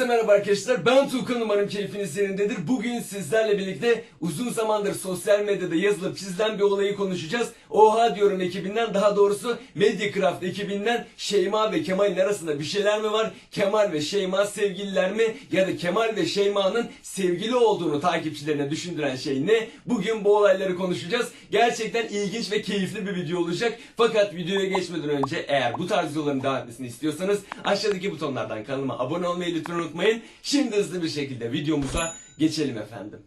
Herkese merhaba arkadaşlar. Ben Tuğkan umarım keyfiniz yerindedir. Bugün sizlerle birlikte uzun zamandır sosyal medyada yazılıp çizilen bir olayı konuşacağız. Oha diyorum ekibinden daha doğrusu Mediacraft ekibinden Şeyma ve Kemal'in arasında bir şeyler mi var? Kemal ve Şeyma sevgililer mi? Ya da Kemal ve Şeyma'nın sevgili olduğunu takipçilerine düşündüren şey ne? Bugün bu olayları konuşacağız. Gerçekten ilginç ve keyifli bir video olacak. Fakat videoya geçmeden önce eğer bu tarz videoların devam etmesini istiyorsanız aşağıdaki butonlardan kanalıma abone olmayı lütfen unutmayın. Şimdi hızlı bir şekilde videomuza geçelim efendim.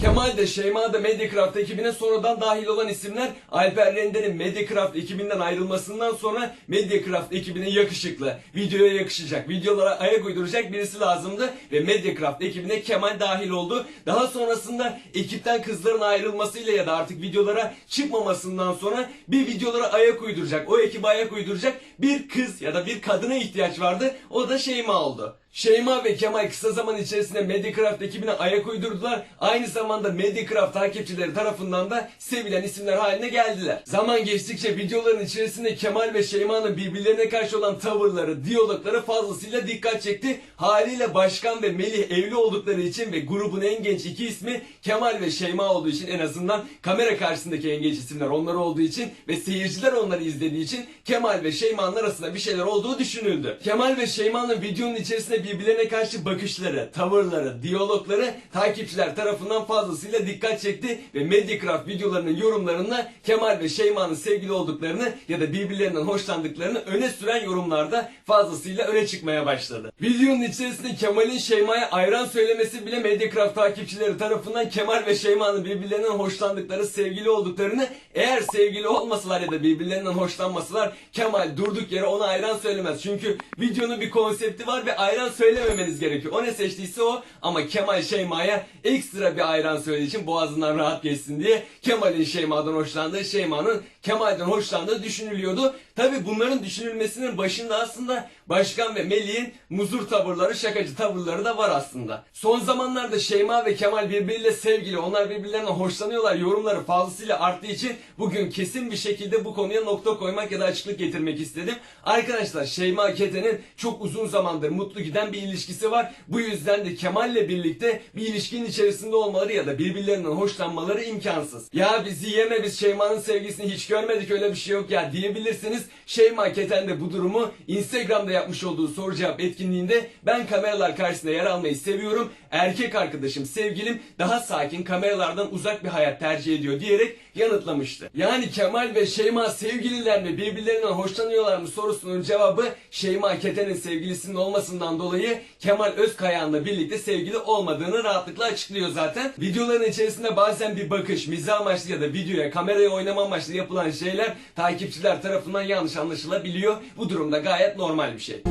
Kemal de Şeyma da Mediacraft ekibine sonradan dahil olan isimler Alper Render'in Mediacraft ekibinden ayrılmasından sonra Mediacraft ekibine yakışıklı, videoya yakışacak, videolara ayak uyduracak birisi lazımdı ve Mediacraft ekibine Kemal dahil oldu. Daha sonrasında ekipten kızların ayrılmasıyla ya da artık videolara çıkmamasından sonra bir videolara ayak uyduracak, o ekibe ayak uyduracak bir kız ya da bir kadına ihtiyaç vardı. O da Şeyma oldu. Şeyma ve Kemal kısa zaman içerisinde Mediacraft ekibine ayak uydurdular. Aynı zamanda Mediacraft takipçileri tarafından da sevilen isimler haline geldiler. Zaman geçtikçe videoların içerisinde Kemal ve Şeyma'nın birbirlerine karşı olan tavırları, diyalogları fazlasıyla dikkat çekti. Haliyle Başkan ve Melih evli oldukları için ve grubun en genç iki ismi Kemal ve Şeyma olduğu için en azından kamera karşısındaki en genç isimler onlar olduğu için ve seyirciler onları izlediği için Kemal ve Şeyma'nın arasında bir şeyler olduğu düşünüldü. Kemal ve Şeyma'nın videonun içerisinde birbirlerine karşı bakışları, tavırları, diyalogları takipçiler tarafından fazlasıyla dikkat çekti ve Mediacraft videolarının yorumlarında Kemal ve Şeyma'nın sevgili olduklarını ya da birbirlerinden hoşlandıklarını öne süren yorumlarda fazlasıyla öne çıkmaya başladı. Videonun içerisinde Kemal'in Şeyma'ya ayran söylemesi bile Mediacraft takipçileri tarafından Kemal ve Şeyma'nın birbirlerinden hoşlandıkları, sevgili olduklarını eğer sevgili olmasalar ya da birbirlerinden hoşlanmasalar Kemal durduk yere ona ayran söylemez. Çünkü videonun bir konsepti var ve ayran söylememeniz gerekiyor. O ne seçtiyse o ama Kemal Şeyma'ya ekstra bir ayran söylediği için boğazından rahat geçsin diye Kemal'in Şeyma'dan hoşlandığı, Şeyma'nın Kemal'den hoşlandığı düşünülüyordu. Tabi bunların düşünülmesinin başında aslında Başkan ve Melih'in muzur tavırları, şakacı tavırları da var aslında. Son zamanlarda Şeyma ve Kemal birbiriyle sevgili, onlar birbirlerinden hoşlanıyorlar yorumları fazlasıyla arttığı için bugün kesin bir şekilde bu konuya nokta koymak ya da açıklık getirmek istedim. Arkadaşlar Şeyma Keten'in çok uzun zamandır mutlu giden bir ilişkisi var. Bu yüzden de Kemal'le birlikte bir ilişkinin içerisinde olmaları ya da birbirlerinden hoşlanmaları imkansız. Ya bizi yeme biz Şeyma'nın sevgisini hiç görmedik öyle bir şey yok ya diyebilirsiniz. Şeyma Keten de bu durumu Instagram'da yapmış olduğu soru cevap etkinliğinde ben kameralar karşısında yer almayı seviyorum. Erkek arkadaşım, sevgilim daha sakin kameralardan uzak bir hayat tercih ediyor diyerek yanıtlamıştı. Yani Kemal ve Şeyma sevgililer mi birbirlerinden hoşlanıyorlar mı sorusunun cevabı Şeyma Keten'in sevgilisinin olmasından dolayı Kemal Özkayağan'la birlikte sevgili olmadığını rahatlıkla açıklıyor zaten. Videoların içerisinde bazen bir bakış, mizah amaçlı ya da videoya, kameraya oynama amaçlı yapılan şeyler takipçiler tarafından yanlış anlaşılabiliyor. Bu durumda gayet normal bir şey.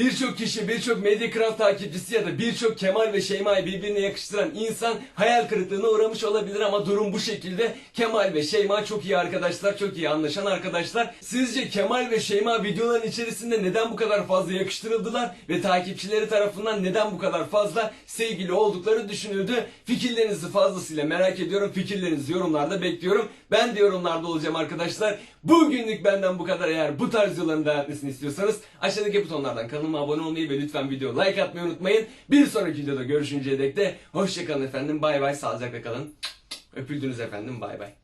Birçok kişi, birçok Mediacraft takipçisi ya da birçok Kemal ve Şeyma'yı birbirine yakıştıran insan hayal kırıklığına uğramış olabilir ama durum bu şekilde. Kemal ve Şeyma çok iyi arkadaşlar, çok iyi anlaşan arkadaşlar. Sizce Kemal ve Şeyma videoların içerisinde neden bu kadar fazla yakıştırıldılar ve takipçileri tarafından neden bu kadar fazla sevgili oldukları düşünüldü? Fikirlerinizi fazlasıyla merak ediyorum. Fikirlerinizi yorumlarda bekliyorum. Ben de yorumlarda olacağım arkadaşlar. Bugünlük benden bu kadar. Eğer bu tarz videoların devam istiyorsanız aşağıdaki butonlardan kanalıma abone olmayı ve lütfen video like atmayı unutmayın. Bir sonraki videoda görüşünceye dek de hoşçakalın efendim. Bay bay sağlıcakla kalın. Öpüldünüz efendim bay bay.